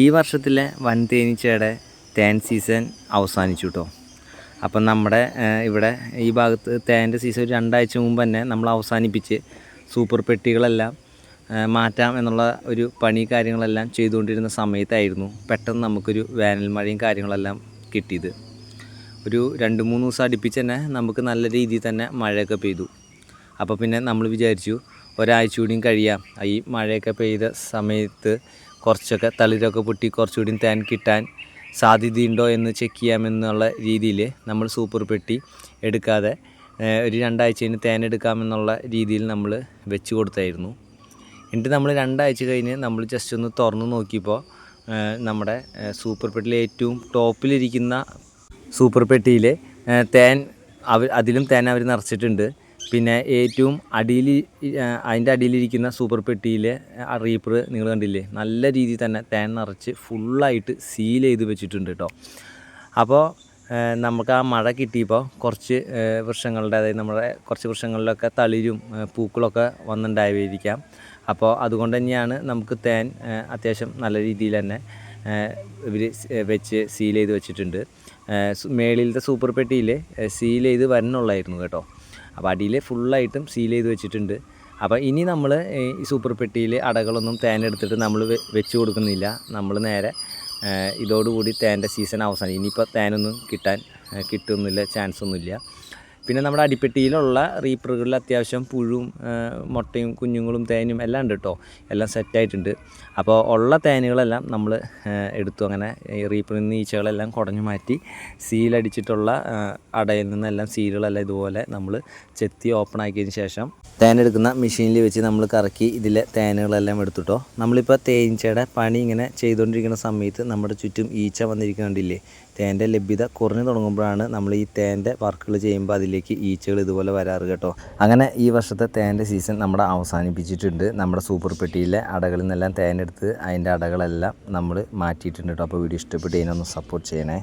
ഈ വർഷത്തിലെ വൻ തേനീച്ചയുടെ തേൻ സീസൺ അവസാനിച്ചു കേട്ടോ അപ്പം നമ്മുടെ ഇവിടെ ഈ ഭാഗത്ത് തേന്റെ സീസൺ ഒരു രണ്ടാഴ്ച മുമ്പ് തന്നെ നമ്മൾ അവസാനിപ്പിച്ച് സൂപ്പർ പെട്ടികളെല്ലാം മാറ്റാം എന്നുള്ള ഒരു പണി കാര്യങ്ങളെല്ലാം ചെയ്തുകൊണ്ടിരുന്ന സമയത്തായിരുന്നു പെട്ടെന്ന് നമുക്കൊരു വേനൽ മഴയും കാര്യങ്ങളെല്ലാം കിട്ടിയത്. ഒരു രണ്ട് മൂന്ന് ദിവസം അടുപ്പിച്ച് തന്നെ നമുക്ക് നല്ല രീതിയിൽ തന്നെ മഴയൊക്കെ പെയ്തു. അപ്പോൾ പിന്നെ നമ്മൾ വിചാരിച്ചു ഒരാഴ്ച കൂടിയും കഴിയാം. ഈ മഴയൊക്കെ പെയ്ത സമയത്ത് കുറച്ചൊക്കെ തളിരൊക്കെ പൊട്ടി കുറച്ചുകൂടി തേൻ കിട്ടാൻ സാധ്യതയുണ്ടോ എന്ന് ചെക്ക് ചെയ്യാമെന്നുള്ള രീതിയിൽ നമ്മൾ സൂപ്പർ പെട്ടി എടുക്കാതെ ഒരു രണ്ടാഴ്ചയിൽ തേൻ എടുക്കാമെന്നുള്ള രീതിയിൽ നമ്മൾ വെച്ച് കൊടുത്തായിരുന്നു. എന്നിട്ട് നമ്മൾ രണ്ടാഴ്ച കഴിഞ്ഞ് നമ്മൾ ജസ്റ്റ് ഒന്ന് തുറന്ന് നോക്കിയപ്പോൾ നമ്മുടെ സൂപ്പർ പെട്ടിയിലെ ഏറ്റവും ടോപ്പിലിരിക്കുന്ന സൂപ്പർ പെട്ടിയിൽ തേൻ അവർ അതിലും തേൻ അവർ നിറച്ചിട്ടുണ്ട്. പിന്നെ ഏറ്റവും അടിയിൽ അതിന്റെ അടിയിലിരിക്കുന്ന സൂപ്പർ പെട്ടിയിലെ ആ റീപ്പർ നിങ്ങൾ കണ്ടില്ലേ? നല്ല രീതിയിൽ തന്നെ തേൻ നിറച്ച് ഫുള്ളായിട്ട് സീൽ ചെയ്ത് വെച്ചിട്ടുണ്ട് കേട്ടോ അപ്പോൾ നമുക്ക് ആ മഴ കിട്ടിയപ്പോൾ കുറച്ച് വൃക്ഷങ്ങളുടെ അതായത് നമ്മുടെ കുറച്ച് വൃക്ഷങ്ങളിലൊക്കെ തളിരും പൂക്കളൊക്കെ വന്നിട്ടുണ്ടായിരിക്കാം അപ്പോൾ അതുകൊണ്ട് തന്നെയാണ് നമുക്ക് തേൻ അത്യാവശ്യം നല്ല രീതിയിൽ തന്നെ ഇവർ വെച്ച് സീൽ ചെയ്ത് വെച്ചിട്ടുണ്ട്. മേളിലത്തെ സൂപ്പർ പെട്ടിയിൽ സീൽ ചെയ്ത് വരണുള്ളായിരുന്നു കേട്ടോ. അപ്പോൾ അടിയിൽ ഫുള്ളായിട്ടും സീൽ ചെയ്ത് വെച്ചിട്ടുണ്ട്. അപ്പോൾ ഇനി നമ്മൾ ഈ സൂപ്പർ പെട്ടിയിൽ അടകളൊന്നും തേൻ എടുത്തിട്ട് നമ്മൾ വെച്ച് കൊടുക്കുന്നില്ല. നമ്മൾ നേരെ ഇതോടുകൂടി തേന്റെ സീസൺ അവസാനം. ഇനിയിപ്പോൾ തേനൊന്നും കിട്ടാൻ കിട്ടുന്നില്ല ചാൻസ് ഒന്നുമില്ല. പിന്നെ നമ്മുടെ അടിപ്പെട്ടിയിലുള്ള റീപ്പറുകളിൽ അത്യാവശ്യം പുഴുവും മുട്ടയും കുഞ്ഞുങ്ങളും തേനും എല്ലാം ഉണ്ട് കേട്ടോ എല്ലാം സെറ്റായിട്ടുണ്ട് അപ്പോൾ ഉള്ള തേനുകളെല്ലാം നമ്മൾ എടുത്തു. അങ്ങനെ ഈ റീപ്പറിൽ നിന്ന് ഈച്ചകളെല്ലാം കുടഞ്ഞു മാറ്റി സീലടിച്ചിട്ടുള്ള അടയിൽ നിന്നെല്ലാം സീലുകളെല്ലാം ഇതുപോലെ നമ്മൾ ചെത്തി ഓപ്പൺ ആക്കിയതിന് ശേഷം തേനെടുക്കുന്ന മെഷീനിൽ വെച്ച് നമ്മൾ കറക്കി ഇതിലെ തേനുകളെല്ലാം എടുത്തുട്ടോ നമ്മളിപ്പോൾ തേനീച്ചയുടെ പണി ഇങ്ങനെ ചെയ്തുകൊണ്ടിരിക്കുന്ന സമയത്ത് നമ്മുടെ ചുറ്റും ഈച്ച വന്നിരിക്കുന്നുണ്ടില്ലേ? തേന്റെ ലഭ്യത കുറഞ്ഞു തുടങ്ങുമ്പോഴാണ് നമ്മൾ ഈ തേന്റെ വർക്കുകൾ ചെയ്യുമ്പോൾ അതിലേക്ക് ഈച്ചകൾ ഇതുപോലെ വരാറ് കേട്ടോ. അങ്ങനെ ഈ വർഷത്തെ തേന്റെ സീസൺ നമ്മുടെ അവസാനിപ്പിച്ചിട്ടുണ്ട്. നമ്മുടെ സൂപ്പർ പെട്ടിയിലെ അടകളിൽ നിന്നെല്ലാം തേനെടുത്ത് അതിന്റെ അടകളെല്ലാം നമ്മൾ മാറ്റിയിട്ടുണ്ട് കേട്ടോ. അപ്പോൾ വീഡിയോ ഇഷ്ടപ്പെട്ട് ഇതിനൊന്ന് സപ്പോർട്ട് ചെയ്യണേ.